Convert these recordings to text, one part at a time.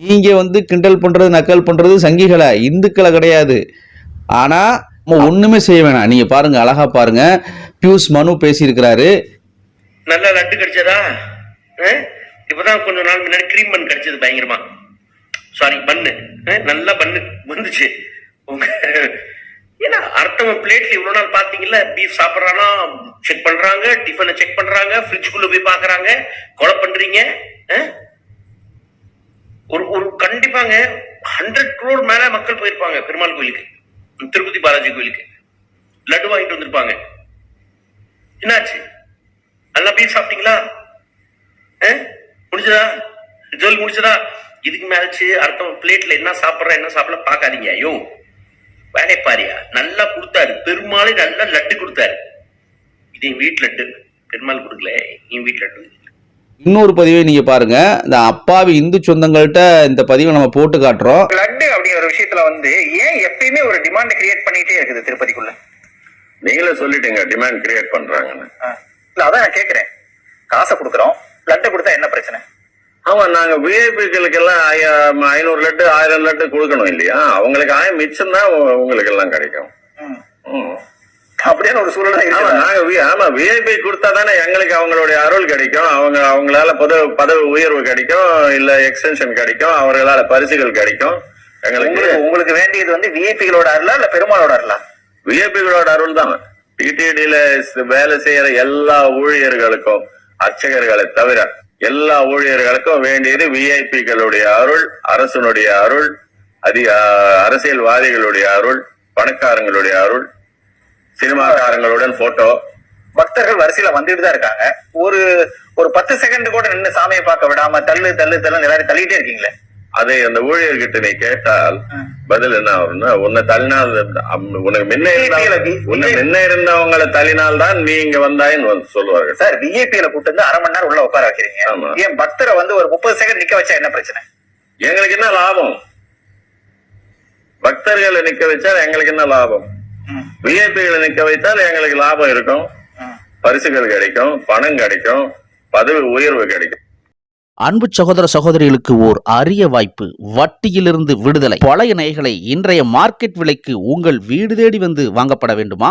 நீங்க வந்து கிண்டல் பண்றது நக்கல் பண்றது சங்கிகளை? இந்துக்களை கிடையாது. ஆனா நம்ம ஒண்ணுமே செய்ய வேணாம். நீங்க பாருங்க அழகா பாருங்க. பியூஸ் மனு பேசியிருக்கிறாரு. நல்லா லட்டு கிடைச்சதா? அஹ்? இப்பதான் கொஞ்ச நாள் முன்னாடி க்ரீம் பன் கிடைச்சது பயங்கரமா. சாரி பன்னு அஹ்? நல்லா பன்னு வந்துச்சு. உங்க ஏன்னா அர்த்தம் பிளேட்ல இவ்வளவு நாள் பாத்தீங்கல்ல பீஃப் சாப்பிட்றானா செக் பண்றாங்க டிஃபனை செக் பண்றாங்க ஃப்ரிட்ஜுக்குள்ள போய் பாக்குறாங்க கொலை பண்றீங்க அஹ்? ஒரு ஒரு கண்டிப்பாங்க ஹண்ட்ரட் குரோர் மேல மக்கள் போயிருப்பாங்க பெருமாள் கோயிலுக்கு. திருப்பதி பாலாஜி கோயிலுக்கு. லட்டு வாங்கிட்டு வந்திருப்பாங்க. என்னாச்சு? நல்லா பீஃப் சாப்பிட்டீங்களா? ஆ? முடிஞ்சதா? ஜோல் முடிச்சதா இதுக்கு மேலச்சு அடுத்த பிளேட்ல என்ன சாப்பிடுற என்ன சாப்பிட பார்க்காதீங்க. ஐயோ வேலைப்பாரியா நல்லா கொடுத்தாரு. பெருமாளே நல்லா லட்டு கொடுத்தாரு. இது என் வீட்டு லட்டு. பெருமாள் கொடுக்கல. என் வீட்டு லட்டு. இன்னொரு பதிவை நீங்க பாருங்க. இந்த அப்பாவி இந்து சொந்தங்கள்கிட்ட இந்த பதிவை நம்ம போட்டு காட்டுறோம். லட்டு அப்படிங்கிற ஒரு விஷயத்துல வந்து ஏன் எப்பயுமே ஒரு டிமாண்ட் கிரியேட் பண்ணிட்டே இருக்குது திருப்பதிக்குள்ள? நீங்களே சொல்லிட்டீங்க டிமாண்ட் கிரியேட் பண்றாங்கன்னு. இல்ல அதான் நான் கேக்குறேன். காசை கொடுக்குறோம் லட்டு கொடுத்தா என்ன பிரச்சனை? ஆமா நாங்க விஐபிக்களுக்கு எல்லாம் ஐயா- ஐநூறு லட்டு ஆயிரம் லட்டு கொடுக்கணும் இல்லையா? அவங்களுக்கு ஆயிரம் மிச்சம் தான் உங்களுக்கு எல்லாம் கிடைக்கும் அப்படியான ஒரு இருக்கு நாங்க ஆமா விஐபி கொடுத்தா தானே எங்களுக்கு அவங்களுடைய அருள் கிடைக்கும் அவங்க அவங்களால பதவி பதவி உயர்வு கிடைக்கும் இல்ல எக்ஸ்டென்ஷன் கிடைக்கும் அவர்களால பரிசுகள் கிடைக்கும். எங்களுக்கு உங்களுக்கு வேண்டியது வந்து விஐபிகளோட அருளா இல்ல பெருமாளோட அருளா? விஐபிகளோட அருள் தான். டிடிடியில வேலை செய்யற எல்லா ஊழியர்களுக்கும் அர்ச்சகர்களை தவிர எல்லா ஊழியர்களுக்கும் வேண்டியது விஐபிகளுடைய அருள் அரசனுடைய அருள் அதி அஹ், அரசியல்வாதிகளுடைய அருள் பணக்காரங்களுடைய அருள் சினிமாக்காரங்களுடன் போட்டோ பக்தர்கள் வரிசையில வந்துட்டு தான் இருக்காங்க. ஒரு ஒரு பத்து செகண்ட் கூட நின்று சாமியை பார்க்க விடாம தள்ளு தள்ளு தள்ளு எல்லாரும் தள்ளிட்டே இருக்கீங்களே? அதை அந்த ஊழியர்கிட்ட நீ கேட்டால் பதில் என்ன வரும்னா உன்னை தள்ளினால் உனக்கு முன்ன உன்னை முன்ன இருந்தவங்களை தள்ளினால் தான் நீ இங்க வந்தாயின்னு வந்து சொல்லுவார்கள். சார் விஐபியில கூட்டு வந்து அரை மணி நேரம் உள்ள உட்கார வைக்கிறீங்க. ஏன் பக்தரை வந்து ஒரு முப்பது செகண்ட் நிக்க வச்சா என்ன பிரச்சனை? எங்களுக்கு என்ன லாபம்? பக்தர்களை நிக்க வச்சா எங்களுக்கு என்ன லாபம். விஐபிகளை நிக்க வைத்தால் எங்களுக்கு லாபம் இருக்கும். பரிசுகள் கிடைக்கும் பணம் கிடைக்கும் பதவி உயர்வு கிடைக்கும். அன்பு சகோதர சகோதரிகளுக்கு ஓர் அரிய வாய்ப்பு வட்டியிலிருந்து விடுதலை. பழைய நகைகளை இன்றைய மார்க்கெட் விலைக்கு உங்கள் வீடு தேடி வந்து வாங்கப்பட வேண்டுமா?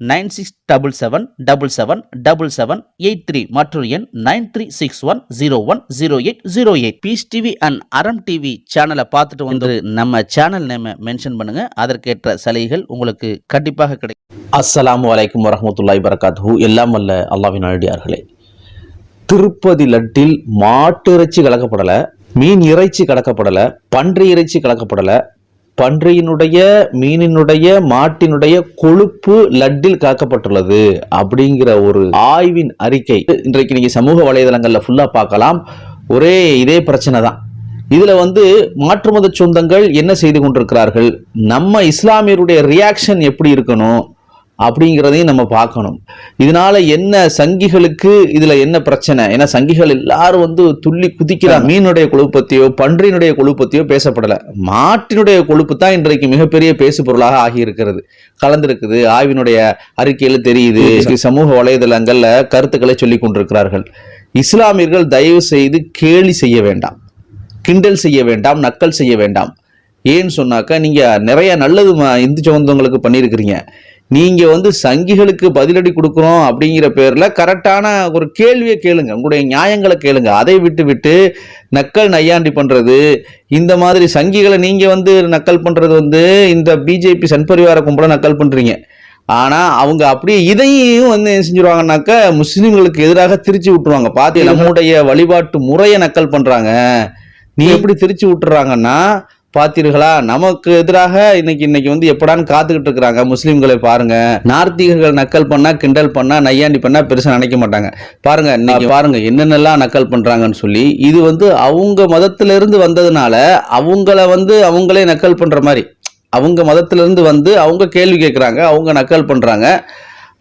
nine six double seven double seven double seven eight three மற்றொரு எண் nine three six one zero one zero eight zero eight. Peace TV and Aram TV சேனலை பார்த்துட்டு வந்து நம்ம சேனல் நேமை மென்ஷன் பண்ணுங்க. அதற்கேற்ற சலுகைகள் உங்களுக்கு கண்டிப்பாக கிடைக்கும். அஸ்ஸலாமு அலைக்கும் வரஹ்மத்துல்லாஹி வரகாத்துஹு எல்லாம் வல்ல அல்லாஹ்வின் அடியார்களே திருப்பதி லட்டில் மாட்டு இறைச்சி கலக்கப்படலை மீன் இறைச்சி கலக்கப்படலை பன்றி இறைச்சி கலக்கப்படலை பன்றியினுடைய மீனினுடைய மாட்டினுடைய கொழுப்பு லட்டில் காக்கப்பட்டுள்ளது அப்படிங்கிற ஒரு ஆய்வின் அறிக்கை. இன்றைக்கு நீங்க சமூக வலைதளங்கள்ல ஃபுல்லா பார்க்கலாம். ஒரே இதே பிரச்சனை தான். இதுல வந்து மாற்றுமத சொந்தங்கள் என்ன செய்து கொண்டிருக்கிறார்கள்? நம்ம இஸ்லாமியருடைய ரியாக்ஷன் எப்படி இருக்கணும்? அப்படிங்கிறதையும் நம்ம பார்க்கணும். இதனால என்ன சங்கிகளுக்கு இதுல என்ன பிரச்சனை? ஏன்னா சங்கிகள் எல்லாரும் வந்து துள்ளி குதிக்கிறாங்க. மீனுடைய கொழுப்பத்தையோ பன்றியினுடைய கொழுப்பத்தையோ பேசப்படல. மாட்டினுடைய கொழுப்பு தான் இன்றைக்கு மிகப்பெரிய பேசு பொருளாக ஆகியிருக்கிறது. கலந்திருக்குது. ஆய்வினுடைய அறிக்கையில தெரியுது. சமூக வலைதளங்கள்ல கருத்துக்களை சொல்லி கொண்டிருக்கிறார்கள். இஸ்லாமியர்கள் தயவு செய்து கேலி செய்ய வேண்டாம். கிண்டல் செய்ய வேண்டாம். நக்கல் செய்ய வேண்டாம். ஏன்னு சொன்னாக்கா நீங்க நிறைய நல்லது இந்து சொந்தங்களுக்கு பண்ணியிருக்கிறீங்க. நீங்க வந்து சங்கிகளுக்கு பதிலடி கொடுக்குறோம் அப்படிங்கிற பேர்ல கரெக்டான ஒரு கேள்வியை கேளுங்க. உங்களுடைய நியாயங்களை கேளுங்க. அதை விட்டு விட்டு நக்கல் நையாண்டி பண்றது இந்த மாதிரி சங்கிகளை நீங்க வந்து நக்கல் பண்றது வந்து இந்த பிஜேபி சன்பரிவார கும்பல நக்கல் பண்றீங்க. ஆனா அவங்க அப்படியே இதையும் வந்து என்ன செஞ்சிருவாங்கன்னாக்கா முஸ்லிம்களுக்கு எதிராக திருச்சி விட்டுருவாங்க. பாத்தி நம்முடைய வழிபாட்டு முறையை நக்கல் பண்றாங்க. நீ எப்படி திருச்சி விட்டுறாங்கன்னா பார்த்தீர்களா? நமக்கு எதிராக இன்னைக்கு இன்னைக்கு வந்து எப்படான்னு காத்துக்கிட்டு இருக்கிறாங்க முஸ்லிம்களை பாருங்க. நார்த்திகர்கள் நக்கல் பண்ணா கிண்டல் பண்ணா நையாண்டி பண்ணா பெருசா நினைக்க மாட்டாங்க. பாருங்க இன்னைக்கு பாருங்க என்னென்னலாம் நக்கல் பண்றாங்கன்னு சொல்லி இது வந்து அவங்க மதத்துல இருந்து வந்ததுனால அவங்கள வந்து அவங்களே நக்கல் பண்ற மாதிரி. அவங்க மதத்துல இருந்து வந்து அவங்க கேள்வி கேட்குறாங்க அவங்க நக்கல் பண்றாங்க.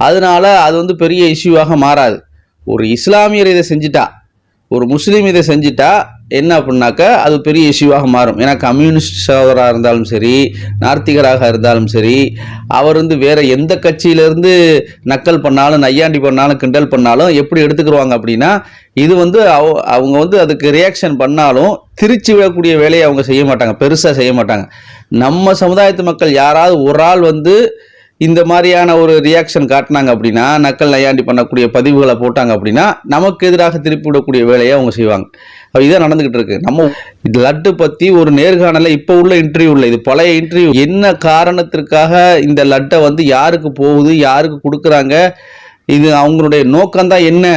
அதனால அது வந்து பெரிய இஷ்யூவாக மாறாது. ஒரு இஸ்லாமியர் இதை செஞ்சிட்டா ஒரு முஸ்லீம் இதை செஞ்சிட்டா என்ன அப்படின்னாக்கா அது பெரிய இஷ்யூவாக மாறும். ஏன்னா கம்யூனிஸ்ட் சகோதராக இருந்தாலும் சரி நார்த்திகராக இருந்தாலும் சரி அவர் வந்து வேற எந்த கட்சியிலேருந்து நக்கல் பண்ணாலும் நையாண்டி பண்ணாலும் கிண்டல் பண்ணாலும் எப்படி எடுத்துக்கிடுவாங்க அப்படின்னா இது வந்து அவ- அவங்க வந்து அதுக்கு ரியாக்ஷன் பண்ணாலும் திருச்சி விடக்கூடிய வேலையை அவங்க செய்ய மாட்டாங்க. பெருசாக செய்ய மாட்டாங்க. நம்ம சமுதாயத்து மக்கள் யாராவது ஒரு ஆள் வந்து இந்த மாதிரியான ஒரு ரியாக்ஷன் காட்டினாங்க அப்படின்னா நக்கல் நையாண்டி பண்ணக்கூடிய பதிவுகளை போட்டாங்க அப்படின்னா நமக்கு எதிராக திருப்பி விடக்கூடிய வேலையை அவங்க செய்வாங்க. இதான் நடந்துகிட்டு இருக்கு. நம்ம லட்டு பத்தி ஒரு நேர்காணல இப்போ உள்ள இன்டர்வியூல இது பழைய இன்டர்வியூ என்ன காரணத்திற்காக இந்த லட்டை வந்து யாருக்கு போகுது யாருக்கு கொடுக்குறாங்க இது அவங்களுடைய நோக்கம்தான் என்ன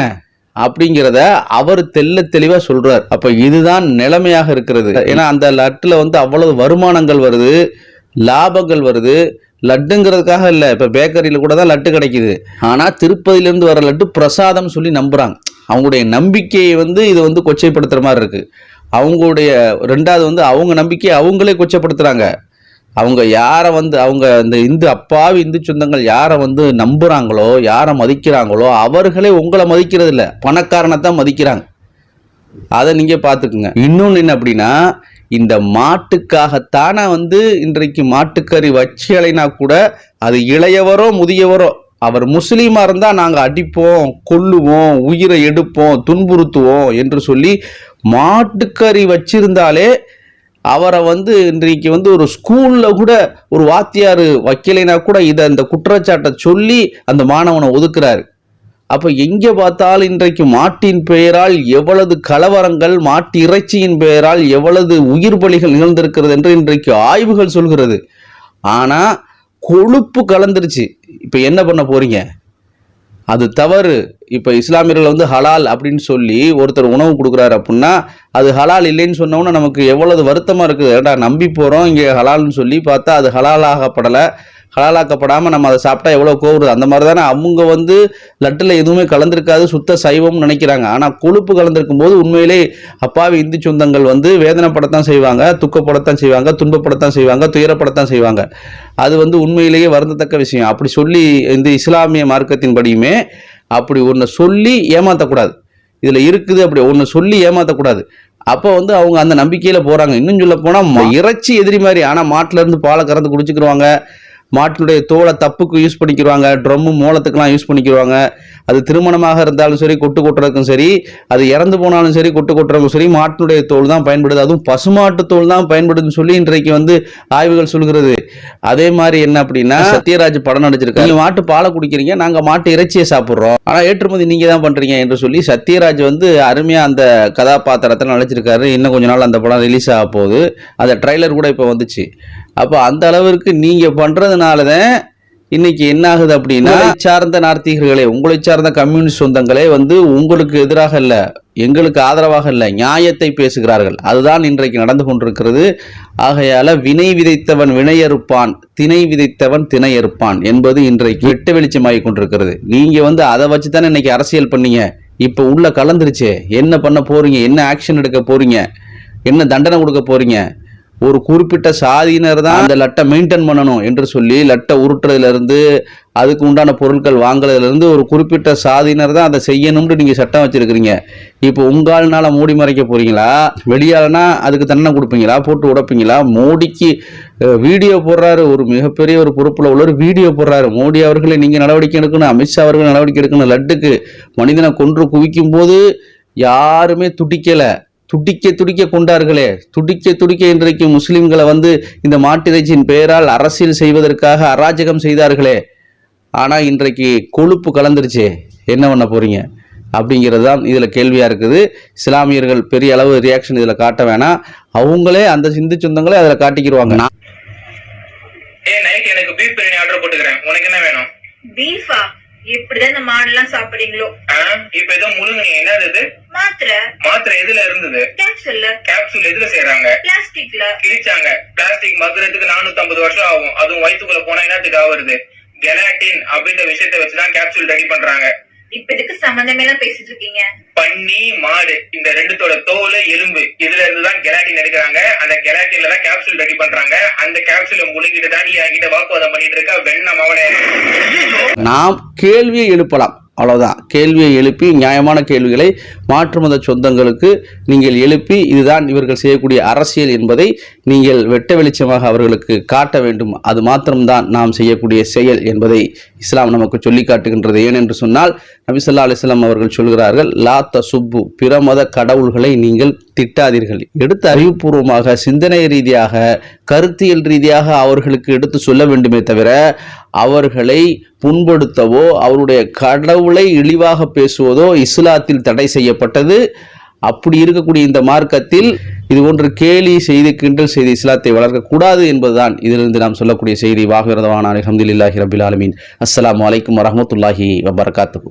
அப்படிங்கிறத அவர் தெள்ள தெளிவாக சொல்றார். அப்போ இதுதான் நிலைமையாக இருக்கிறது. ஏன்னா அந்த லட்டில் வந்து அவ்வளவு வருமானங்கள் வருது லாபங்கள் வருது. லட்டுங்கிறதுக்காக இல்லை இப்போ பேக்கரியில் கூட தான் லட்டு கிடைக்குது. ஆனால் திருப்பதியிலேருந்து வர லட்டு பிரசாதம் சொல்லி நம்புகிறாங்க அவங்களுடைய நம்பிக்கையை வந்து இதை வந்து கொச்சைப்படுத்துகிற மாதிரி இருக்குது அவங்களுடைய ரெண்டாவது வந்து அவங்க நம்பிக்கையை அவங்களே கொச்சைப்படுத்துகிறாங்க அவங்க யாரை வந்து அவங்க இந்த இந்து அப்பாவி இந்து சொந்தங்கள் யாரை வந்து நம்புகிறாங்களோ யாரை மதிக்கிறாங்களோ அவர்களே உங்களை மதிக்கிறது இல்லை பணக்காரனை தான் மதிக்கிறாங்க. அதை நீங்கள் பார்த்துக்குங்க. இன்னொன்று என்ன அப்படின்னா இந்த மாட்டுக்காகத்தானே வந்து இன்றைக்கு மாட்டுக்கறி வச்சியலைனா கூட அது இளையவரோ முதியவரோ அவர் முஸ்லீமாக இருந்தால் நாங்கள் அடிப்போம் கொல்லுவோம் உயிரை எடுப்போம் துன்புறுத்துவோம் என்று சொல்லி மாட்டுக்கறி வச்சிருந்தாலே அவரை வந்து இன்றைக்கு வந்து ஒரு ஸ்கூலில் கூட ஒரு வாத்தியார் வைக்கலைனா கூட இதை அந்த குற்றச்சாட்டை சொல்லி அந்த மாணவனை ஒதுக்குறாரு. அப்போ எங்கே பார்த்தாலும் இன்றைக்கு மாட்டின் பெயரால் எவ்வளவு கலவரங்கள் மாட்டு இறைச்சியின் பெயரால் எவ்வளவு உயிர் பலிகள் நிகழ்ந்திருக்கிறது என்று இன்றைக்கு ஆய்வுகள் சொல்கிறது. ஆனால் கொழுப்பு கலந்துருச்சு. இப்போ என்ன பண்ண போறீங்க? அது தவறு. இப்போ இஸ்லாமியர்கள் வந்து ஹலால் அப்படின்னு சொல்லி ஒருத்தர் உணவு கொடுக்குறாரு அப்படின்னா அது ஹலால் இல்லைன்னு சொன்னோன்னா நமக்கு எவ்வளவு வருத்தமாக இருக்குது. ஏடா நம்பி போகிறோம் இங்கே ஹலால்னு சொல்லி பார்த்தா அது ஹலாலாகப்படலை. ஹலாலாக்கப்படாமல் நம்ம அதை சாப்பிட்டா எவ்வளோ கோவுறது அந்த மாதிரி தானே அவங்க வந்து லட்டில் எதுவுமே கலந்திருக்காது சுத்த சைவம்னு நினைக்கிறாங்க. ஆனால் கொழுப்பு கலந்திருக்கும் போது உண்மையிலே அப்பாவி இந்து சொந்தங்கள் வந்து வேதனைப்படத்தான் செய்வாங்க துக்கப்படத்தான் செய்வாங்க துன்பப்படத்தான் செய்வாங்க துயரப்படத்தான் செய்வாங்க. அது வந்து உண்மையிலேயே வருந்தத்தக்க விஷயம். அப்படி சொல்லி இந்த இஸ்லாமிய மார்க்கத்தின்படியுமே அப்படி ஒன்று சொல்லி ஏமாற்றக்கூடாது இதில் இருக்குது அப்படி ஒன்று சொல்லி ஏமாற்றக்கூடாது அப்போ வந்து அவங்க அந்த நம்பிக்கையில் போகிறாங்க இன்னும் சொல்ல போனால் இறைச்சி எதிரி மாதிரி. ஆனால் மாட்டுல இருந்து பாலை கறந்து குடிச்சுக்கிருவாங்க. மாட்டினுடைய தோலை தப்புக்கு யூஸ் பண்ணிக்கிடுவாங்க ட்ரம்மு மூலத்துக்கெல்லாம் யூஸ் பண்ணிக்கிடுவாங்க அது திருமணமாக இருந்தாலும் சரி கொட்டு கொட்டுறதுக்கும் சரி அது இறந்து போனாலும் சரி கொட்டு கொட்டுறதுக்கும் சரி மாட்டினுடைய தோல் தான் பயன்படுது. அதுவும் பசுமாட்டு தோல் தான் பயன்படுதுன்னு சொல்லி இன்றைக்கு வந்து ஆய்வுகள் சொல்கிறது அதே மாதிரி என்ன அப்படின்னா சத்யராஜ் படம் நடிச்சிருக்காரு. நீங்க மாட்டு பாலை குடிக்கிறீங்க நாங்கள் மாட்டு இறைச்சியை சாப்பிட்றோம். ஆனால் ஏற்றுமதி நீங்க தான் பண்றீங்க என்று சொல்லி சத்யராஜ் வந்து அருமையா அந்த கதாபாத்திரத்தை நடிச்சிருக்காரு. இன்னும் கொஞ்ச நாள் அந்த படம் ரிலீஸ் ஆக போகுது. அந்த ட்ரைலர் கூட இப்போ வந்துச்சு. அப்போ அந்த அளவிற்கு நீங்க பண்றதுனால தான் இன்னைக்கு என்ன ஆகுது அப்படின்னா சார்ந்த நார்த்திகர்களே உங்களை சார்ந்த கம்யூனிஸ்ட் சொந்தங்களே வந்து உங்களுக்கு எதிராக இல்லை எங்களுக்கு ஆதரவாக இல்லை நியாயத்தை பேசுகிறார்கள். அதுதான் இன்றைக்கு நடந்து கொண்டிருக்கிறது. ஆகையால வினை விதைத்தவன் வினையறுப்பான் திணை விதைத்தவன் திணையறுப்பான் என்பது இன்றைக்கு வெட்ட வெளிச்சமாகி கொண்டிருக்கிறது. நீங்க வந்து அதை வச்சு தானே இன்னைக்கு அரசியல் பண்ணீங்க. இப்போ உள்ள கலந்துருச்சே. என்ன பண்ண போறீங்க? என்ன ஆக்ஷன் எடுக்க போறீங்க? என்ன தண்டனை கொடுக்க போறீங்க? ஒரு குறிப்பிட்ட சாதியினர் தான் அந்த லட்டை மெயின்டைன் பண்ணணும் என்று சொல்லி லட்டை உருட்டுறதுலேருந்து அதுக்கு உண்டான பொருட்கள் வாங்குறதுலேருந்து ஒரு குறிப்பிட்ட சாதியினர் தான் அதை செய்யணும்னு நீங்கள் சட்டம் வச்சுருக்கிறீங்க. இப்போ உங்கால்னால மூடி மறைக்க போகிறீங்களா வெளியாலனா அதுக்கு தண்டனை கொடுப்பீங்களா? போட்டு உடைப்பீங்களா? மோடிக்கு வீடியோ போடுறாரு. ஒரு மிகப்பெரிய ஒரு பொறுப்பில் உள்ளவர் வீடியோ போடுறாரு. மோடி அவர்களை நீங்கள் நடவடிக்கை எடுக்கணும் அமித்ஷா அவர்கள் நடவடிக்கை எடுக்கணும் லட்டுக்கு. மனிதனை கொன்று குவிக்கும் போது யாருமே துடிக்கலை. துடிக்க துடிக்க கொண்டார்களே. துடிக்க துடிக்க இன்றைக்கு முஸ்லிம்களை வந்து இந்த மாட்டிறைச்சியின் பெயரால் அரசியல் செய்வதற்காக அராஜகம் செய்தார்களே. ஆனால் இன்றைக்கு கொழுப்பு கலந்துருச்சே. என்ன பண்ண போறீங்க? அப்படிங்கிறது தான் இதில் கேள்வியாக இருக்குது. இஸ்லாமியர்கள் பெரிய அளவு ரியாக்ஷன் இதில் காட்ட வேணாம். அவங்களே அந்த சிந்து சொந்தங்களே அதில் காட்டிக்கிடுவாங்க நான் ஏ நைட் எனக்கு பீஃப் பிரியாணி ஆர்டர் போட்டுக்கிறேன். உனக்கு என்ன வேணும்? பீஃபா இப்படிதான் இந்த மாடெல்லாம் சாப்பிடுறீங்களோ? ஆ, இப்ப ஏதோ முழுங்குனீங்க. என்னது இது? மாத்திரை. மாத்திரை எதுல இருந்தது? கேப்சூல்ல கேப்சூல் எதுல செய்றாங்க பிளாஸ்டிக்ல கிழிச்சாங்க. பிளாஸ்டிக் மக்குறதுக்கு 450 வருஷம் ஆகும். அதுவும் வயித்துக்குள்ள போனா என்னத்துக்கு ஆகுறது கெலாட்டின் அப்படின்ற விஷயத்தை வச்சுதான் கேப்சூல் ரெடி பண்றாங்க. இப்ப இதுக்கு சம்பந்தமே எல்லாம் பேசிட்டு இருக்கீங்க பன்னி மாடு இந்த ரெண்டுத்தோட தோல் எலும்பு இதுல இருந்து தான் கெலாட்டின் எடுக்கிறாங்க. அந்த கெலாட்டின்ல தான் கேப்சூல் ரெடி பண்றாங்க. அந்த கேப்சூலை முழுங்கிட்டு தான் நீ என்கிட்ட வாக்குவாதம் பண்ணிட்டு இருக்க வெண்ணம் அவனே நாம் கேள்வியை எழுப்பலாம். அவ்வளோதான் கேள்வியை எழுப்பி நியாயமான கேள்விகளை மாற்று மத சொந்தங்களுக்கு நீங்கள் எழுப்பி இதுதான் இவர்கள் செய்யக்கூடிய அரசியல் என்பதை நீங்கள் வெட்ட வெளிச்சமாக அவர்களுக்கு காட்ட வேண்டும். அது மாத்திரம்தான் நாம் செய்யக்கூடிய செயல் என்பதை இஸ்லாம் நமக்கு சொல்லி காட்டுகின்றது. ஏனென்று சொன்னால் நபிசல்லா அலிஸ்லாம் அவர்கள் சொல்கிறார்கள் லா தசுப்பு பிற மத கடவுள்களை நீங்கள் திட்டாதீர்கள். எடுத்து அறிவுபூர்வமாக சிந்தனை ரீதியாக கருத்தியல் ரீதியாக அவர்களுக்கு எடுத்து சொல்ல வேண்டுமே தவிர அவர்களை புண்படுத்தவோ அவருடைய கடவுளை இழிவாக பேசுவதோ இஸ்லாத்தில் தடை செய்யப்பட்டது. அப்படி இருக்கக்கூடிய இந்த மார்க்கத்தில் இது ஒன்று கேலி செய்து கிண்டல் செய்து இஸ்லாத்தை வளர்க்கக்கூடாது என்பதுதான். இதிலிருந்து நாம் சொல்லக்கூடிய செய்தி. வாகிரதவான அலமதுல்லாஹி ரபில் ஆலமீன். அஸ்லாம் அலைக்கும் வரமத்துல்லாஹி வபரகாத்துஹு.